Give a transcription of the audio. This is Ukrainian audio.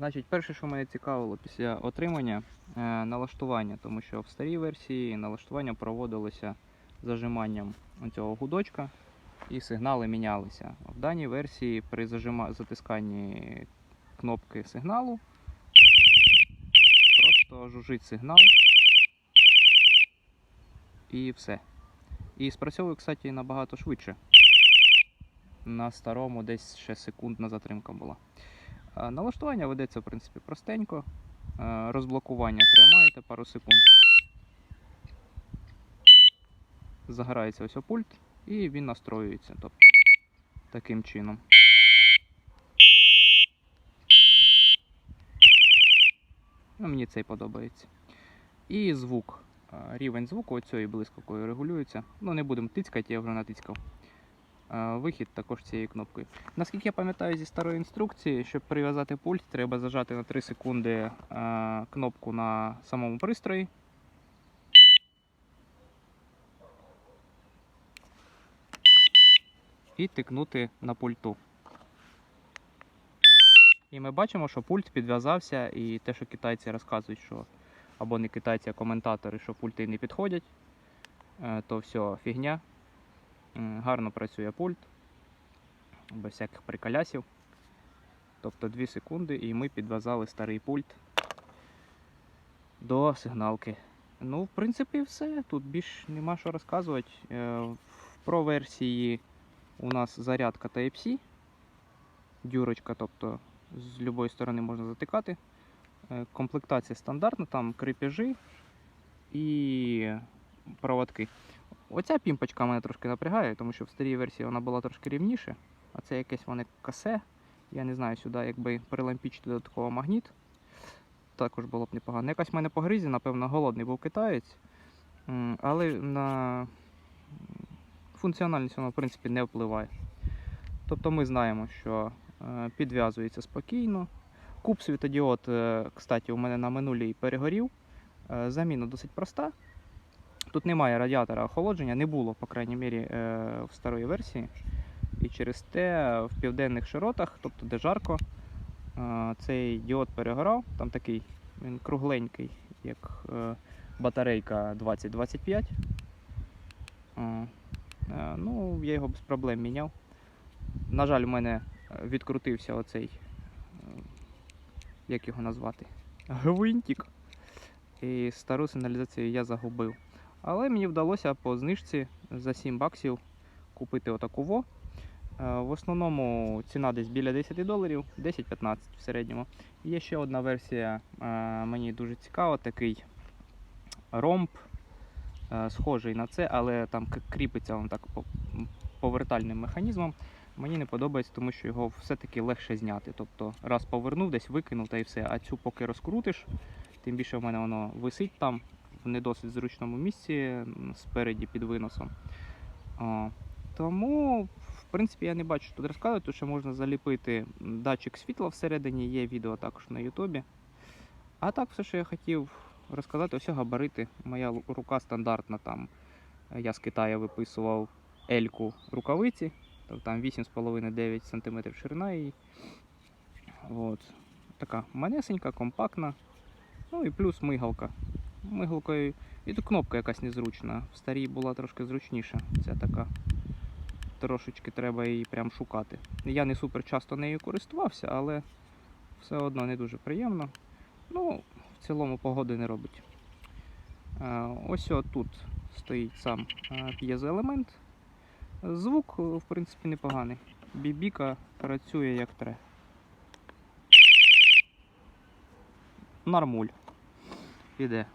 Значить, перше, що мене цікавило після отримання е, налаштування, тому що в старій версії налаштування проводилося зажиманням цього гудочка і сигнали мінялися. В даній версії при зажима... затисканні кнопки сигналу просто жужить сигнал і все. І спрацьовує, кстати, набагато швидше. На старому десь ще секундна затримка була. А Налаштування ведеться, в принципі, простенько. Е, Розблокування тримаєте пару секунд. Загорається ось пульт і він настроюється. Тобто, таким чином. Ну, мені цей подобається. І звук. Е, Рівень звуку оцієї блискавкою регулюється. Ну, не будемо тицькати, я вже натицькав. Е, Вихід також цією кнопкою. Наскільки я пам'ятаю зі старої інструкції, щоб прив'язати пульт, треба зажати на 3 секунди е, кнопку на самому пристрої. І тикнути на пульту. І ми бачимо, що пульт підв'язався, і те, що китайці розказують, що або не китайці, а коментатори, що пульти не підходять, е, то все фігня. Гарно працює пульт, без всяких приколясів. Тобто 2 секунди і ми підв'язали старий пульт до сигналки. Ну, в принципі, все. Тут більш нема що розказувати. Е, Pro версії у нас зарядка Type-C, дюрочка, тобто з будь-якої сторони можна затикати. Е, Комплектація стандартна, там крепежі і проводки. Оця пімпочка мене трошки напрягає, тому що в старій версії вона була трошки рівніше, а це якесь воно косе. Я не знаю, сюди якби прилампічити додатково магніт. Також було б непогано. Якась в мене по гризі, напевно, голодний був китаєць. Але на функціональність вона, в принципі, не впливає. Тобто ми знаємо, що е, підв'язується спокійно. Куб світодіод, е, кстати, у мене на минулій перегорів. Е, Заміна досить проста. Тут немає радіатора охолодження, не було, по крайній мірі, е, в старої версії. І через те в південних широтах, тобто де жарко, е, цей діод перегорав. Там такий він кругленький, як е, батарейка 2025. Е, е, Ну, я його без проблем міняв. На жаль, у мене відкрутився оцей, як його назвати? Гвинтик. І стару сигналізацію я загубив. Але мені вдалося по знижці за 7 баксів купити отаку во. Е, В основному ціна десь біля 10 доларів, 10-15 в середньому. Є ще одна версія, е, мені дуже цікава, такий ромб, е, схожий на це, але там кріпиться він так повертальним механізмом. Мені не подобається, тому що його все-таки легше зняти. Тобто раз повернув, десь викинув та і все. А цю поки розкрутиш, тим більше в мене воно висить там в не досить зручному місці спереді під виносом. Тому, в принципі, я не бачу тут розказувати, тому що можна заліпити датчик світла всередині, є відео також на Ютубі. А так, все, що я хотів розказати, ось габарити. Моя рука стандартна там. Я з Китаю виписував ельку рукавиці, там 8,5-9 см ширина її. От. Така манесенька, компактна. Ну і плюс мигалка. Мигалкою. І тут кнопка якась незручна. В старій була трошки зручніша. Ця така. Трошечки треба її прям шукати. Я не супер часто нею користувався, але все одно не дуже приємно. Ну, в цілому погоди не робить. Ось тут стоїть сам п'єзоелемент. Звук, в принципі, непоганий. Бібіка працює як треба. Нормуль. Іде.